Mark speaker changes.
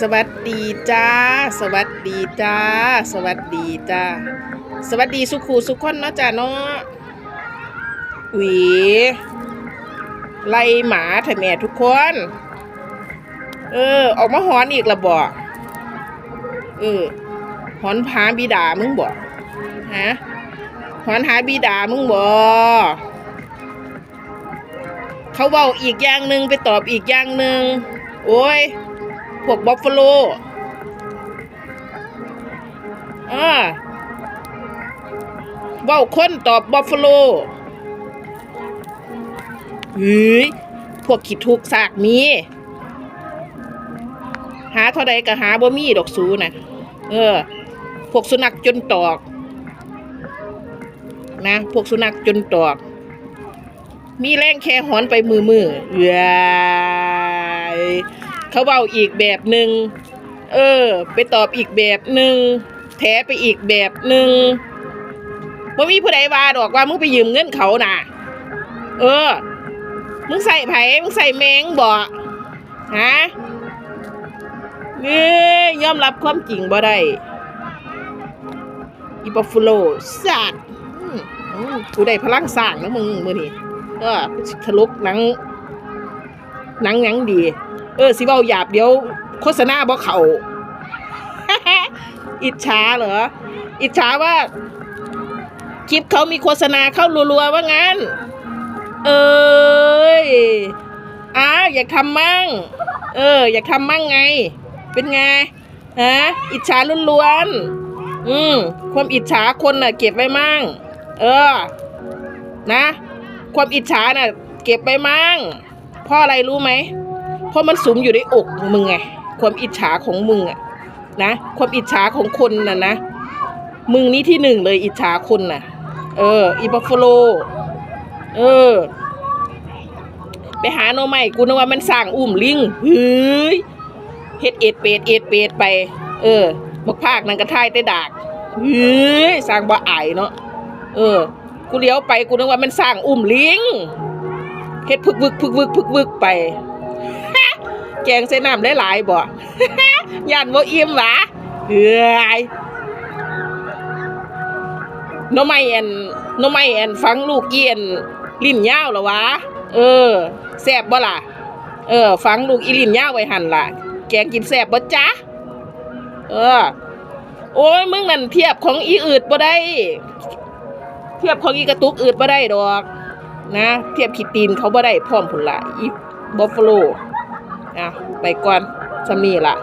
Speaker 1: สวัสดีจ้า สวัสดีจ้า สวัสดีจ้า สวัสดีสุขูสุขคนเนาะจ้าเนาะหวีไล่หมาเถอะแม่ทุกคน เออ ออกมาหอนอีกละบ่เออหอนหาบิดามึงบ่ฮะหอนหาบิดามึงบ่เขาเว้าอีกอย่างหนึ่งไปตอบอีกอย่างหนึ่งโอ้ย วกบัฟฟาโลอ่าเว้าคนตอบบัฟฟาโลเฮ้ยพวกขีดทุกสากมี หาเท่าใดก็หาบ่มีดอกสูนะเออ พวกสุนัขจนตอก นะ พวกสุนัขจนตอก มีแรงแค่หอนไปมือมือเอ้ย เขาเบาอีกแบบหนึ่งเออ ไปตอบอีกแบบหนึ่งแถไปอีกแบบหนึ่งว่ามีผู้ใดว่าดอกว่ามึงไปยืมเงินเขาน่ะ เออ มึงใส่ไผมึงใส่แมงบ่ฮะเอ้ยอมรับความจริงบ่ได้อีบัฟฟาโลสัตว์กูได้พลังสร้างนะมึงมือนี่กูสิทะลุหนังหนังยังดีเออสิเว้าหยาบเดี๋ยวโฆษณาบ่เขาอิจฉาเหรอ อิจฉาว่า คลิปเขามีโฆษณาเข้ารัวๆว่างั้น เอ้ยอ้าอยากทำมั่ง เออ อยากทำมั่งไง เป็นไงฮะอิจฉาล้วนๆอืมความอิจฉาคนน่ะ เก็บไว้มั่ง เออ นะ ความอิจฉาน่ะ เก็บไว้มั่งเพราะอะไรรู้ไหม เพราะมันสุมอยู่ในอกมึงไงความอิจฉาของมึงอะนะ ความอิจฉาของคนน่ะนะ มึงนี่ที่หนึ่งเลยอิจฉาคนน่ะ เออ อีบัฟฟโล เออ ไปหาโนอใหม่กูนึกว่ามันสร้างอุ้มลิงเฮ้ยเฮ็ดเอ็ดเป็ดเอ็ดเป็ดไป เออบักภาคนั่นกระท่ายแต่ดากเฮ้ยสร้างบ่อายเนาะเออ กูเลี้ยวไปกูนึกว่ามันสร้างอุ้มลิงเฮ็ดพึกวึกพึกวึกพึกวึกไป แกงใส่น้ำได้หลายบ่ย่านบ่อิ่มหวะเฮ้ยน้อไม้แอนน้อไม้แอนฟังลูกเอียนลิ้นยาวหรอวะ เออแซ่บบ่ล่ะ เออ ฟังลูกอีลิ้นยาวไว้หันล่ะ แกงกินแซ่บบ่จ๊ะ เออ โอ้ยมึงนั่นเทียบของอีอืดบ่ได้ เทียบของอีกระตุกอืดบ่ได้ดอก นะ เทียบขีดตีนเขาบ่ได้พร้อมพุ่นละอีบัฟฟาโล อะไปก่อนสำนีละ